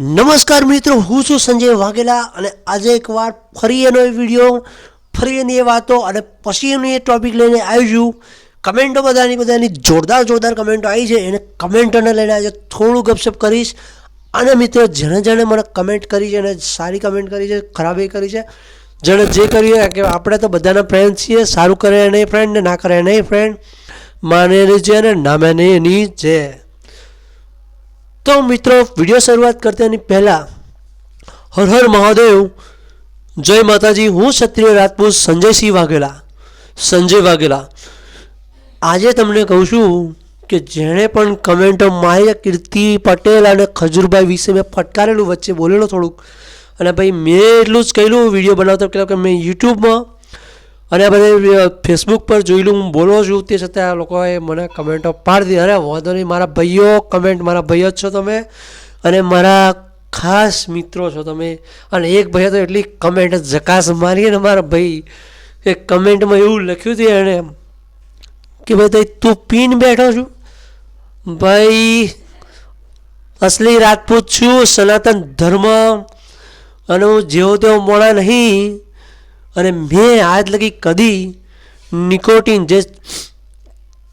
નમસ્કાર મિત્રો, હું છું સંજય વાઘેલા અને આજે એકવાર ફરી એનો વીડિયો, ફરી એની એ વાતો અને પછી એનું એ ટોપિક લઈને આવી છું. કમેન્ટો બધાની બધાની જોરદાર જોરદાર કમેન્ટો આવી છે. એને કમેન્ટોને લઈને આજે થોડું ગપશપ કરીશ. અને મિત્રો, જેણે જેણે મને કમેન્ટ કરી છે અને સારી કમેન્ટ કરી છે, ખરાબ કરી છે, જેણે જે કર્યું કે આપણે તો બધાના ફ્રેન્ડ છીએ, સારું કરે નહીં ફ્રેન્ડ ને ના કરે નહીં ફ્રેન્ડ માને છે અને ના માને એની છે. તો મિત્રો વીડિયો શરૂઆત કરતાની પહેલાં હર હર મહાદેવ, જય માતાજી, હું ક્ષત્રિય રાજપૂત સંજયસિંહ વાઘેલા, સંજય વાઘેલા. આજે તમને કહું છું કે જેણે પણ કમેન્ટો મારી કીર્તિ પટેલ અને ખજૂરભાઈ વિશે મેં ફટકારેલું વચ્ચે બોલેલો થોડુંક. અને ભાઈ, મેં એટલું જ કહેલું વીડિયો બનાવતો કે મેં યુટ્યુબમાં અને આ બધે ફેસબુક પર જોયેલું હું બોલો છું, તે છતાં આ લોકોએ મને કમેન્ટો પાડી દીધી. અરે, વાંધો નહીં, મારા ભાઈઓ કમેન્ટ મારા ભાઈઓ જ છો તમે અને મારા ખાસ મિત્રો છો તમે. અને એક ભાઈએ તો એટલી કમેન્ટ જકાસ મારી ને મારા ભાઈ એ કમેન્ટમાં એવું લખ્યું હતું એણે કે ભાઈ તું પીન બેઠો છું. ભાઈ, અસલી રાજપૂત છું, સનાતન ધર્મ અને હું જેવો તેવો મોડા નહીં. અને મેં આજ લગી કદી નિકોટિન જે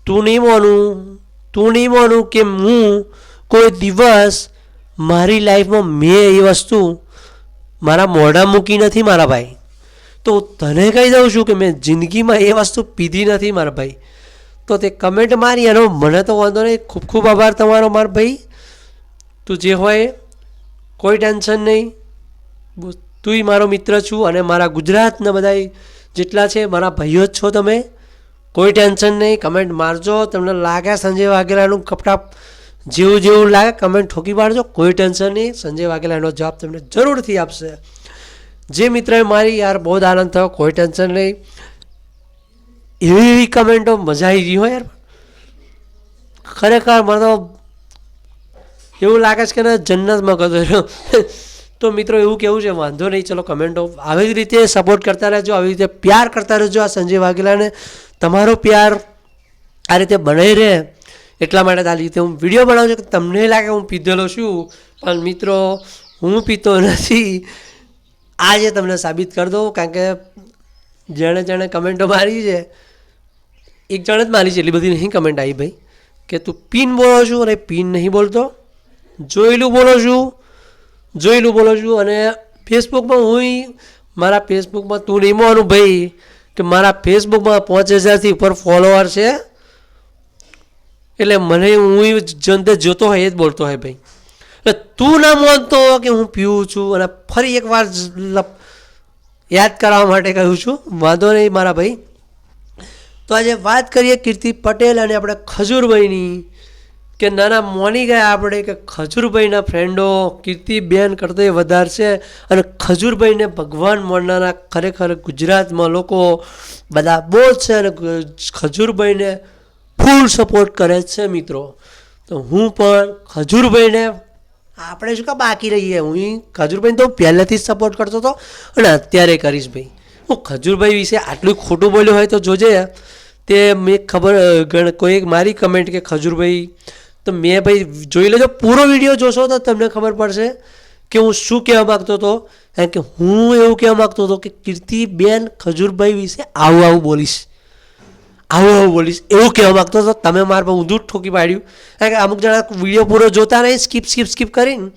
તું નહીં માનું, તું નહીં માનું કે હું કોઈ દિવસ મારી લાઈફમાં મેં એ વસ્તુ મારા મોઢા મૂકી નથી મારા ભાઈ. તો તને કહી દઉં છું કે મેં જિંદગીમાં એ વસ્તુ પીધી નથી મારા ભાઈ. તો તે કમેન્ટ મારી એનો મને તો વાંધો નહીં. ખૂબ ખૂબ આભાર તમારો મારા ભાઈ. તું જે હોય કોઈ ટેન્શન નહીં. તુંય મારો મિત્ર છું અને મારા ગુજરાતના બધા જેટલા છે, મારા ભાઈઓ જ છો તમે. કોઈ ટેન્શન નહીં, કમેન્ટ મારજો. તમને લાગે સંજય વાઘેલાનું કપડાં જેવું જેવું લાગે, કમેન્ટ ઠોકી પાડજો. કોઈ ટેન્શન નહીં, સંજય વાઘેલા એનો જવાબ તમને જરૂરથી આપશે. જે મિત્રએ મારી યાર બહુ જ આનંદ થયો, કોઈ ટેન્શન નહીં. એવી એવી કમેન્ટો મજા આવી ગઈ હોય યાર. ખરેખર મને તો એવું લાગે છે કે જન્નતમાં રહ્યો તો મિત્રો એવું કેવું છે, વાંધો નહીં, ચલો કમેન્ટો આવી જ રીતે સપોર્ટ કરતા રહેજો, આવી રીતે પ્યાર કરતા રહેજો આ સંજય વાઘેલાને. તમારો પ્યાર આ રીતે બનાવી રહે એટલા માટે આ રીતે હું વીડિયો બનાવું છું કે તમને લાગે હું પીધેલો છું, પણ મિત્રો હું પીતો નથી. આજે તમને સાબિત કરી દઉં, કારણ કે જેણે જેણે કમેન્ટો મારી છે, એક જણે જ મારી છે, એટલી બધી નહીં કમેન્ટ આવી ભાઈ, કે તું પિન બોલો છું અને પિન નહીં બોલતો. જોયેલું બોલો છું જોયેલું બોલો છું અને ફેસબુકમાં હું મારા ફેસબુકમાં તું નહીં માનું ભાઈ કે મારા ફેસબુકમાં પાંચ હજારથી ઉપર ફોલોઅર છે. એટલે મને હું જનતે જોતો હોય એ જ બોલતો હોય ભાઈ. એટલે તું ના માનતો કે હું પીવું છું અને ફરી એકવાર યાદ કરાવવા માટે કહ્યું છું. વાંધો નહીં મારા ભાઈ. તો આજે વાત કરીએ કીર્તિ પટેલ અને આપણે ખજૂરભાઈની કે નાના મોની ગયા આપણે કે ખજૂરભાઈના ફ્રેન્ડો કીર્તિબેન કરતાં વધારે છે. અને ખજૂરભાઈને ભગવાન માનનારા ખરેખર ગુજરાતમાં લોકો બધા બહુ જ છે અને ખજૂરભાઈને ફૂલ સપોર્ટ કરે છે મિત્રો. તો હું પણ ખજૂરભાઈને, આપણે શું કા બાકી રહીએ? હું ખજૂરભાઈને તો પહેલેથી જ સપોર્ટ કરતો હતો અને અત્યારે કરીશ ભાઈ. હું ખજૂરભાઈ વિશે આટલું ખોટું બોલ્યું હોય તો જોજે. તે મેં ખબર કોઈ મારી કમેન્ટ કે ખજૂરભાઈ તો મેં ભાઈ જોઈ લેજો, પૂરો વીડિયો જોશો તો તમને ખબર પડશે કે હું શું કહેવા માગતો હતો કારણ કે હું એવું કહેવા માગતો હતો કે કીર્તિબેન ખજૂરભાઈ વિશે આવું આવું બોલીશ. આવું આવું બોલીશ. એવું કહેવા માગતો હતો. તમે મારા પર ઊંધું ઠોકી પાડ્યું. કારણ કે અમુક જણા વીડિયો પૂરો જોતા નહીં સ્કીપ સ્કીપ સ્કીપ કરીને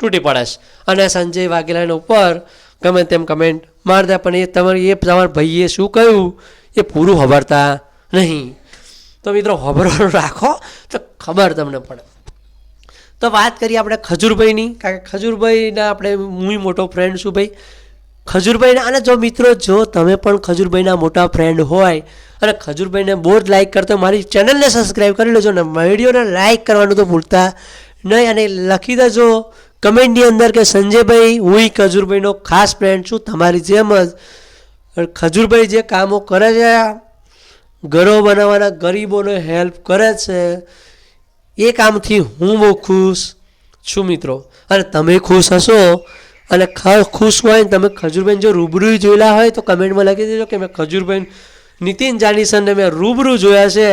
તૂટી પડાશ અને સંજય વાઘેલાના ઉપર ગમે તેમ કમેન્ટ મારતા પણ એ તમારી એ તમારા ભાઈએ શું કહ્યું? એ પૂરું ખબરતા નહીં. તો મિત્રો હોબરો રાખો, તો ખબર તમને પડે. તો વાત કરીએ આપણે ખજૂરભાઈની, કારણ કે ખજૂરભાઈના આપણે હું મોટો ફ્રેન્ડ છું ભાઈ. ખજૂરભાઈના, અને જો મિત્રો, જો તમે પણ ખજૂરભાઈના મોટા ફ્રેન્ડ હોય, અને ખજૂરભાઈને બહુ જ લાઇક કરતો મારી ચેનલને સબસ્ક્રાઈબ કરી લેજો, ને વિડીયોને લાઇક કરવાનું તો ભૂલતા નહીં, અને લખી દેજો કમેન્ટની અંદર કે સંજયભાઈ, હું ખજૂરભાઈનો ખાસ ફ્રેન્ડ છું, તમારી જેમ જ. ખજૂરભાઈ જે કામો કરે છે ઘરો બનાવવાના ગરીબોને હેલ્પ કરે છે, એ કામથી હું બહુ ખુશ છું મિત્રો. અને તમે ખુશ હશો અને ખુશ હોય ને તમે ખજૂરબેન જો રૂબરૂ જોયેલા હોય તો કમેન્ટમાં લખી દેજો કે મેં ખજૂરબેન નીતિન જાનીસનને મેં રૂબરૂ જોયા છે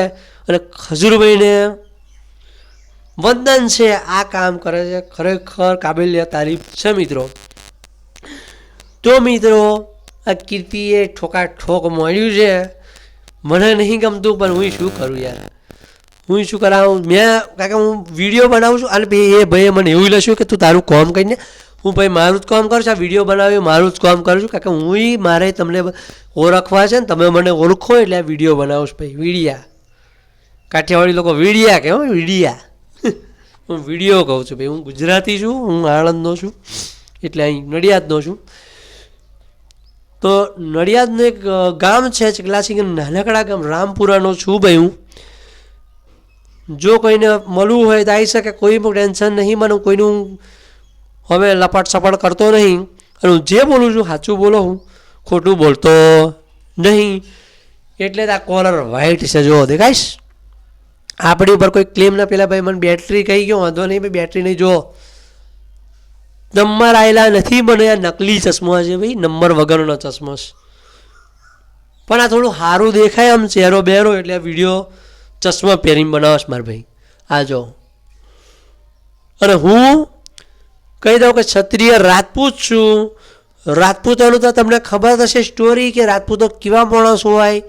અને ખજૂરભાઈને વંદન છે, આ કામ કરે છે. ખરેખર કાબિલ્ય તારીફ છે મિત્રો. તો મિત્રો, આ કીર્તિએ ઠોકા ઠોક મળ્યું છે. મને નહીં ગમતું, પણ હું શું કરું યાર? હું શું કરાવું? મેં કારણ કે હું વીડિયો બનાવું છું. અને પછી એ ભાઈએ મને એવું લખ્યું કે તું તારું કામ કરીને, હું ભાઈ મારું જ કામ કરું છું. આ વીડિયો બનાવ્યો, મારું જ કામ કરું છું. કારણ કે હું મારે તમને ઓળખવા છે ને, તમે મને ઓળખો એટલે આ વીડિયો બનાવું છું ભાઈ. વીડિયા. કાઠિયાવાડી લોકો વીડિયા કે વીડિયા. હું વીડિયો કહું છું ભાઈ. હું ગુજરાતી છું, હું આણંદનો છું, એટલે અહીં નડિયાદનો છું. તો નડિયાદનું એક ગામ છે ચકલાસી નાનકડા ગામ, રામપુરાનો છું ભાઈ હું. જો કોઈને મળવું હોય તો આવી શકે, કોઈ પણ ટેન્શન નહીં, મને કોઈનું હવે લપાટ સપાટ કરતો નહીં. અને હું જે બોલું છું, સાચું બોલો હું, ખોટું બોલતો નહીં. એટલે આ કોલર વ્હાઈટ છે જો દેખાઈશ આપણી ઉપર કોઈ ક્લેમ ના પેલા ભાઈ મને બેટરી કહી ગયો, વાંધો નહીં, ભાઈ બેટરી નહીં જો નંબર આવેલા નથી, મને આ નકલી ચશ્મા છે ભાઈ, નંબર વગરનો ચશ્મો છે. પણ આ થોડું સારું દેખાય આમ ચહેરો બહેરો, એટલે આ વીડિયો ચશ્મા પહેરીને બનાવશ મારે ભાઈ. આ જો. અને હું કહી દઉં કે ક્ષત્રિય રાજપૂત છું. રાજપૂતોનું તો તમને ખબર હશે સ્ટોરી કે રાજપૂતો કેવા માણસ હોય.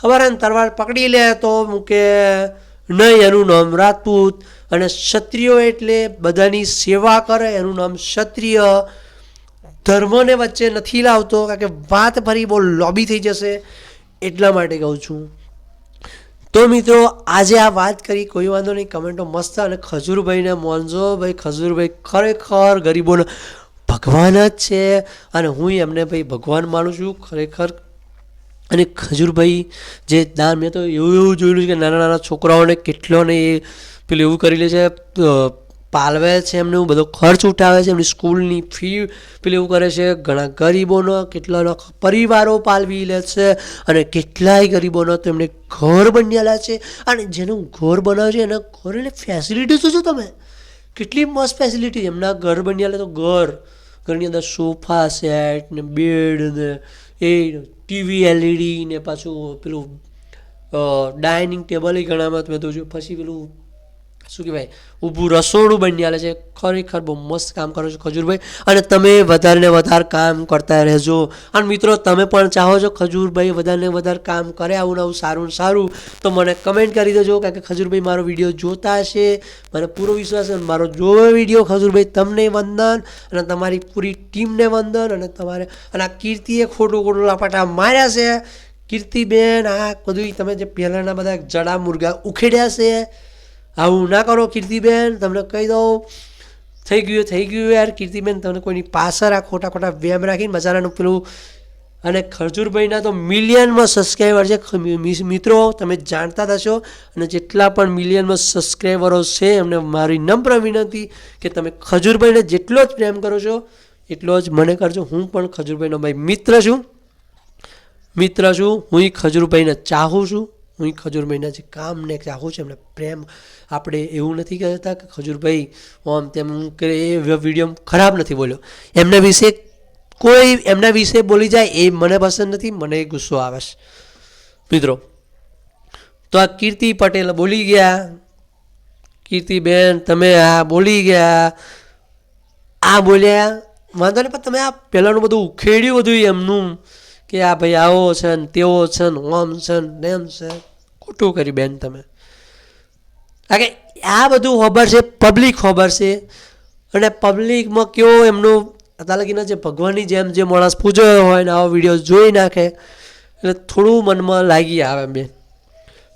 ખબર ને તરવાર પકડી લે તો મૂકે, નહીં એનું નામ રાજપૂત. અને ક્ષત્રિયો એટલે બધાની સેવા કરે, એનું નામ ક્ષત્રિય. ધર્મને વચ્ચે નથી લાવતો, કારણ કે વાત ફરી બહુ લોબી થઈ જશે, એટલા માટે કહું છું. તો મિત્રો, આજે આ વાત કરી, કોઈ વાંધો નહીં, કમેન્ટો મસ્ત અને ખજૂરભાઈને મોનજો ભાઈ, ખજૂરભાઈ ખરેખર ગરીબોનો ભગવાન જ છે. અને હું એમને ભાઈ ભગવાન માનું છું, ખરેખર. અને ખજૂરભાઈ જે દાન, મેં તો એવું એવું જોયેલું છે કે નાના નાના છોકરાઓને કેટલોને એ પેલું એવું કરી લે છે પાલવે છે એમને બધો ખર્ચ ઉઠાવે છે, એમની સ્કૂલની ફી પેલું એવું કરે છે, ઘણા ગરીબોનો, કેટલાનો પરિવારો પાલવી લે છે અને કેટલાય ગરીબોનો તો એમને ઘર બનેલા છે અને જેનું ઘર બનાવે છે, એના ઘર એટલે ફેસિલિટી શું છો તમે. કેટલી મસ્ત ફેસિલિટી એમના ઘર બનેલા તો ઘર. ઘરની અંદર સોફા સેટ ને બેડ ને એ ટીવી, એલઈડી ને પાછું પેલું ડાઇનિંગ ટેબલ એ ઘણામાં મેં તો જોયું પછી પેલું શું કહેવાય? ઊભું રસોડું બની આલે છે. ખરેખર બહુ મસ્ત કામ કરો છો ખજૂરભાઈ. અને તમે વધારે ને વધારે કામ કરતા રહેજો. અને મિત્રો, તમે પણ ચાહો છો ખજૂરભાઈ વધારે ને વધારે કામ કરે આવું નવું સારું ને સારું, તો મને કમેન્ટ કરી દેજો, કારણ કે ખજૂરભાઈ મારો વીડિયો જોતા હશે. મને પૂરો વિશ્વાસ છે મારો જોવો વીડિયો ખજૂરભાઈ તમને વંદન, અને તમારી પૂરી ટીમને વંદન, અને તમારે, અને આ કીર્તિએ ખોટું ખોટું લાપાટા માર્યા છે. કીર્તિબેન, આ બધું તમે જે પહેલાંના બધા જડા મુર્ગા ઉખેડ્યા છે આવું ના કરો, કીર્તિબેન, તમને કહી દઉં. થઈ ગયું થઈ ગયું યાર, કીર્તિબેન, તમને કોઈની પાછળ આ ખોટા ખોટા વેમ રાખીને બજારાનું પેલું. અને ખરજૂરભાઈના તો મિલિયનમાં સબસ્ક્રાઈબર છે. મિત્રો, તમે જાણતા જ હશો. અને જેટલા પણ મિલિયનમાં સબસ્ક્રાઈબરો છે, એમને મારી નમ્ર વિનંતી કે તમે ખજૂરભાઈને જેટલો જ પ્રેમ કરો છો, એટલો જ મને કરજો. હું પણ ખજૂરભાઈનો ભાઈ મિત્ર છું. મિત્ર છું, હું ખજૂરભાઈને ચાહું છું. હું ખજૂરભાઈના જે કામને ચાહું છું, એમને પ્રેમ. આપણે એવું નથી કહેતા કે ખજૂરભાઈ ઓમ તેમ કે એ વીડિયો ખરાબ નથી બોલ્યો. એમના વિશે કોઈ, એમના વિશે બોલી જાય એ મને પસંદ નથી, મને ગુસ્સો આવે છે. મિત્રો, તો આ કીર્તિ પટેલ બોલી ગયા. કીર્તિબેન તમે આ બોલી ગયા. આ બોલ્યા, વાંધો નહીં, પણ તમે આ પહેલાંનું બધું ઉખેડ્યું બધું એમનું. કે આ ભાઈ આવો છે ને તેવો છે ને ઓમ છે ને ડેમ છે. ખોટું કરી બેન તમે. કારણ કે આ બધું ખબર છે પબ્લિક ખબર છે. અને પબ્લિકમાં કેવો એમનો તાલકીના જે ભગવાનની જેમ જે માણસ પૂજ્યો હોય ને આવો વીડિયો જોઈ નાખે, એટલે થોડું મનમાં લાગી આવે બેન.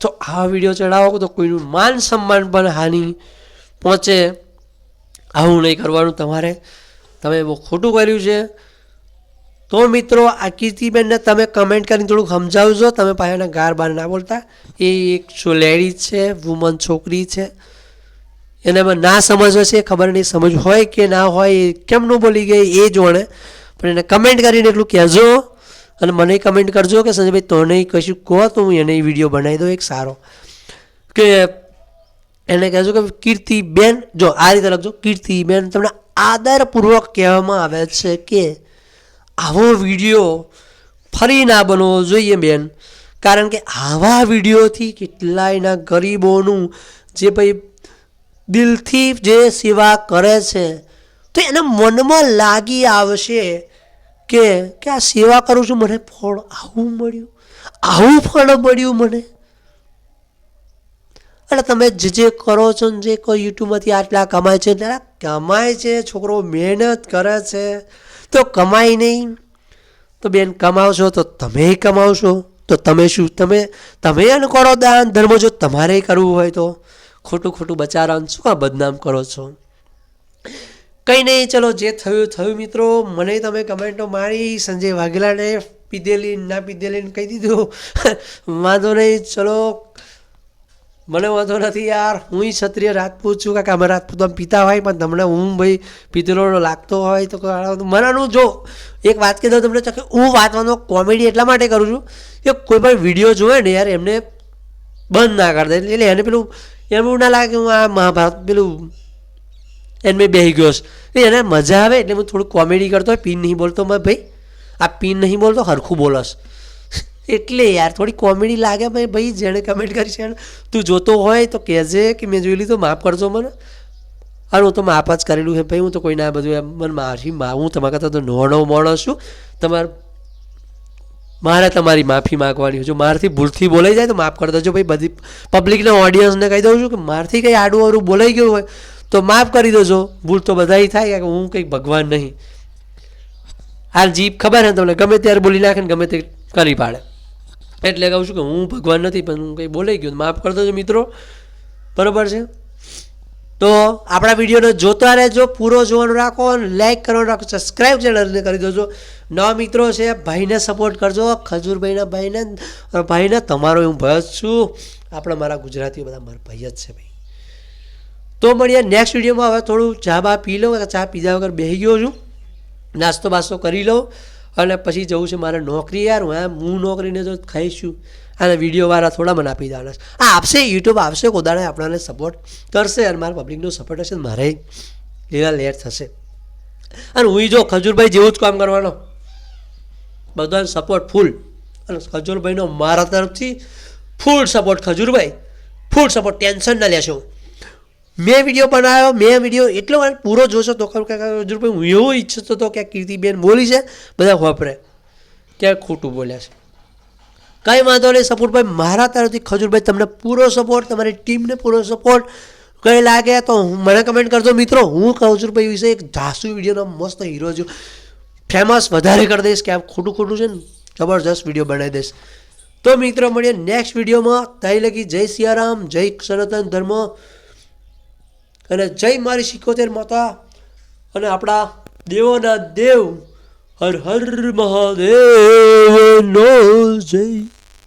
તો આવા વીડિયો ચડાવો તો કોઈનું માન સન્માન પણ હાનિ પહોંચે. આવું નહીં કરવાનું તમારે. તમે બહુ ખોટું કર્યું છે. તો મિત્રો, આ કીર્તિબેનને તમે કમેન્ટ કરીને થોડુંક સમજાવજો. તમે પાસેના ગાર બાર ના બોલતા. એ એક છો લેડીઝ છે વુમન છોકરી છે. એને એમાં ના સમજ હશે ખબર નહીં સમજ હોય કે ના હોય, એ કેમનું બોલી ગઈ એ જોણે. પણ એને કમેન્ટ કરીને એટલું કહેજો અને મને કમેન્ટ કરજો કે, સંજયભાઈ, તને કશું કહો તો હું એને વીડિયો બનાવી દઉં, એક સારો. કે એને કહેજો કે, કીર્તિબેન, જો આ રીતે લખજો, કીર્તિબેન તમને આદરપૂર્વક કહેવામાં આવે છે કે આવો વીડિયો ફરી ના બનવો જોઈએ બેન. કારણ કે આવા વિડીયોથી કેટલાયના ગરીબોનું જે ભાઈ દિલથી જે સેવા કરે છે, તો એના મનમાં લાગી આવશે કે કે આ સેવા કરું છું, મને ફળ આવું મળ્યું, આવું ફળ મળ્યું મને. એટલે તમે જે જે કરો છો ને જે કોઈ યુટ્યુબમાંથી આટલા કમાય છે, ત્યારે કમાય છે, છોકરો મહેનત કરે છે તો કમાય નહીં. તો બેન, કમાવશો તો તમે કમાવશો. તો તમે શું? તમે તમે અનુકરો કરો દાન. ધર્મ જો તમારે કરવું હોય તો. ખોટું ખોટું બચારાને શું આ બદનામ કરો છો? કંઈ નહીં, ચલો, જે થયું થયું મિત્રો. મને તમે કમેન્ટો મારી, સંજય વાઘેલાને પીધેલી, ના પીધેલી કહી દીધું. વાંધો નહીં, ચલો. મને વાંધો નથી યાર. હું ક્ષત્રિય રાજપૂત છું કાંઈ અમે રાજપૂત આમ પીતા હોય પણ તમને હું ભાઈ પીતેલો લાગતો હોય તો મનાનું જો, એક વાત કહી દઉં તમને કે હું વાંચવાનો કોમેડી એટલા માટે કરું છું કે કોઈ પણ વીડિયો જોવે ને યાર, એમને બંધ ના કરી દે. એટલે એને પેલું એમ ના લાગે કે હું આ મહાભારત પેલું એને બેહી ગયો છે. એને મજા આવે એટલે હું થોડું કોમેડી કરતો હોય, પીન નહીં બોલતો. મેં ભાઈ, આ પીન નહીં બોલતો, હરખું બોલસ. એટલે યાર, થોડી કોમેડી લાગે ભાઈ ભાઈ, જેણે કમેન્ટ કરી છે તું જોતો હોય તો કહેજે કે મેં જોઈ લીધું, માફ કરજો મને. અરે, હું તો માફ જ કરેલું છે. ભાઈ, હું તો કોઈને આ બધું એમ, મને માફી હું તમારા કરતાં તો નોણો મોણો છું. તમારે, મારે તમારી માફી માગવાની જો મારાથી ભૂલથી બોલાઈ જાય તો માફ કરી દેજો. ભાઈ, બધી પબ્લિકને ઓડિયન્સને કહી દઉં છું કે મારથી કંઈ આડું અવરું બોલાઈ ગયું હોય તો માફ કરી દેજો. ભૂલ તો બધાય થાય કે હું કંઈક ભગવાન નહીં. હાલ જીભ ખબર ને તમને? ગમે ત્યારે બોલી નાખે ને ગમે તે કરી પાડે. એટલે કહું છું કે હું ભગવાન નથી, પણ હું કંઈ બોલાઈ ગયું માફ કરતો દેજો મિત્રો. બરાબર છે? તો આપણા વિડીયોને જોતા રહેજો, પૂરો જોવાનું રાખો અને લાઇક કરવાનું રાખો સબસ્ક્રાઈબ ચેનલને કરી દેજો. નવા મિત્રો છે, ભાઈને સપોર્ટ કરજો. ખજૂરભાઈના ભાઈને ભાઈને તમારો હું ભય જ છું. આપણા મારા ગુજરાતીઓ બધા મારા ભય જ છે ભાઈ. તો મળીએ નેક્સ્ટ વિડીયોમાં હવે થોડું ચા બા પી લઉં, ચા પીધા વગર બેસી ગયો છું. નાસ્તો બાસ્તો કરી લઉં. અને પછી જવું છે મારે નોકરી યાર, હું હું નોકરીને જો ખાઈશું. અને વિડીયોવાળા થોડા મને આપી દેવાના આ આપશે યુટ્યુબ આપશે, કોદાળે આપણાને સપોર્ટ કરશે અને મારા પબ્લિકનો સપોર્ટ હશે મારે લીલા લેર થશે. અને હું જો ખજૂરભાઈ જેવું જ કામ કરવાનો. બધાને સપોર્ટ ફૂલ અને ખજૂરભાઈનો મારા તરફથી full support Khajurbhai full support tension ના લેશો. મેં વીડિયો બનાવ્યો, મેં વીડિયો એટલો પૂરો જોશો તો ખરું કે ખજૂરભાઈ હું એવું ઈચ્છતો હતો કે આ કીર્તિબેન બોલી છે, બધા વાપરે. ક્યાંક ખોટું બોલ્યા છે. કંઈ વાંધો નહીં સપોર્ટભાઈ મારા તરફથી ખજૂરભાઈ, તમને પૂરો સપોર્ટ તમારી ટીમને પૂરો સપોર્ટ કંઈ લાગે તો મને કમેન્ટ કરજો. મિત્રો, હું ખજૂરભાઈ વિશે એક જાસુ વિડીયોનો મસ્ત હીરો છું. ફેમસ વધારે કરી દઈશ કે આ ખોટું ખોટું છે ને, જબરજસ્ત વીડિયો બનાવી દઈશ. તો મિત્રો, મળીએ નેક્સ્ટ વિડીયોમાં તાઈ લગી જય સિયારામ, જય સનાતન ધર્મ. અને જય મારી સિકોતેર માતા અને આપણા દેવોના દેવ હર હર મહાદેવ નો જય.